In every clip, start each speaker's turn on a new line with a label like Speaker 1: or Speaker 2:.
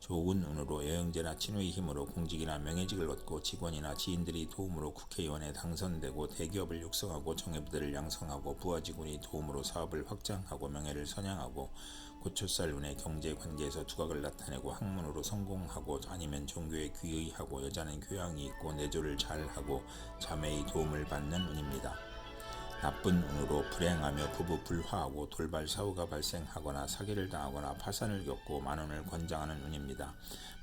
Speaker 1: 좋은 운으로 여행제나 친구의 힘으로 공직이나 명예직을 얻고 직원이나 지인들이 도움으로 국회의원에 당선되고 대기업을 육성하고 정예부대를 양성하고 부하 직원이 도움으로 사업을 확장하고 명예를 선양하고 고초살 운의 경제 관계에서 두각을 나타내고 학문으로 성공하고 아니면 종교에 귀의하고 여자는 교양이 있고 내조를 잘하고 자매의 도움을 받는 운입니다. 나쁜 운으로 불행하며 부부 불화하고 돌발 사고가 발생하거나 사기를 당하거나 파산을 겪고 만원을 권장하는 운입니다.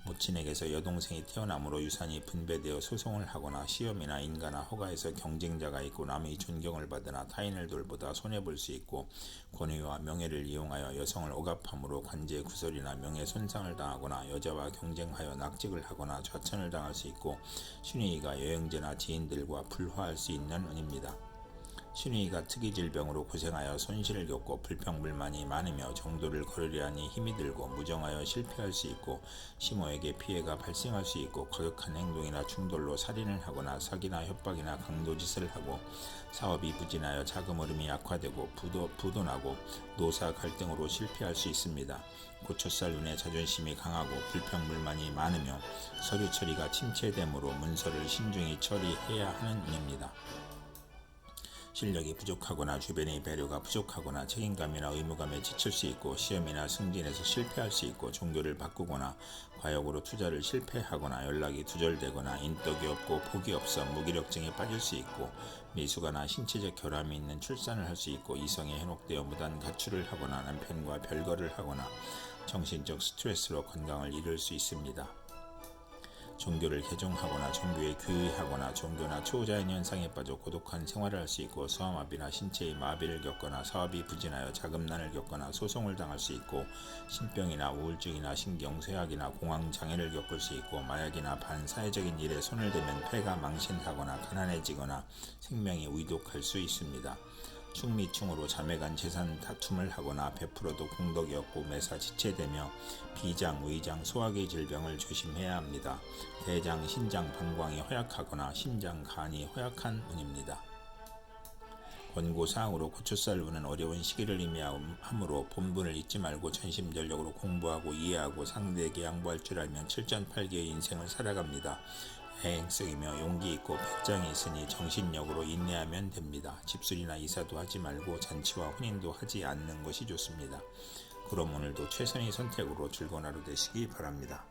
Speaker 1: 모친에게서 여동생이 태어남으로 유산이 분배되어 소송을 하거나 시험이나 인가나 허가에서 경쟁자가 있고 남의 존경을 받으나 타인을 돌보다 손해볼 수 있고 권위와 명예를 이용하여 여성을 억압함으로 관제 구설이나 명예 손상을 당하거나 여자와 경쟁하여 낙직을 하거나 좌천을 당할 수 있고 신의가 여행제나 지인들과 불화할 수 있는 운입니다. 신의가 특이 질병으로 고생하여 손실을 겪고 불평불만이 많으며 정도를 하니 힘이 들고 무정하여 실패할 수 있고 시모에게 피해가 발생할 수 있고 과격한 행동이나 충돌로 살인을 하거나 사기나 협박이나 강도짓을 하고 사업이 부진하여 자금 흐름이 약화되고 부도, 부도나고 노사 갈등으로 실패할 수 있습니다. 고초살 운의 자존심이 강하고 불평불만이 많으며 서류 처리가 침체되므로 문서를 신중히 처리해야 하는 운입니다. 실력이 부족하거나 주변의 배려가 부족하거나 책임감이나 의무감에 지칠 수 있고 시험이나 승진에서 실패할 수 있고 종교를 바꾸거나 과욕으로 투자를 실패하거나 연락이 두절되거나 인덕이 없고 복이 없어 무기력증에 빠질 수 있고 미숙아나 신체적 결함이 있는 출산을 할 수 있고 이성에 현혹되어 무단 가출을 하거나 남편과 별거를 하거나 정신적 스트레스로 건강을 잃을 수 있습니다. 종교를 개종하거나 종교에 귀의하거나 종교나 초자연 현상에 빠져 고독한 생활을 할 수 있고 소아마비나 신체의 마비를 겪거나 사업이 부진하여 자금난을 겪거나 소송을 당할 수 있고 신병이나 우울증이나 신경쇠약이나 공황장애를 겪을 수 있고 마약이나 반사회적인 일에 손을 대면 폐가 망신하거나 가난해지거나 생명이 위독할 수 있습니다. 충미충으로 자매간 재산 다툼을 하거나 베풀어도 공덕이 없고 매사 지체되며 비장, 의장, 소화기 질병을 조심해야 합니다. 대장, 신장, 방광이 허약하거나 심장, 간이 허약한 운입니다. 권고사항으로 고초살 운은 어려운 시기를 의미하므로 본분을 잊지 말고 전심전력으로 공부하고 이해하고 상대에게 양보할 줄 알면 7전 8기의 인생을 살아갑니다. 해행성이며 용기 있고 백장이 있으니 정신력으로 인내하면 됩니다. 집술이나 이사도 하지 말고 잔치와 혼인도 하지 않는 것이 좋습니다. 그럼 오늘도 최선의 선택으로 즐거운 하루 되시기 바랍니다.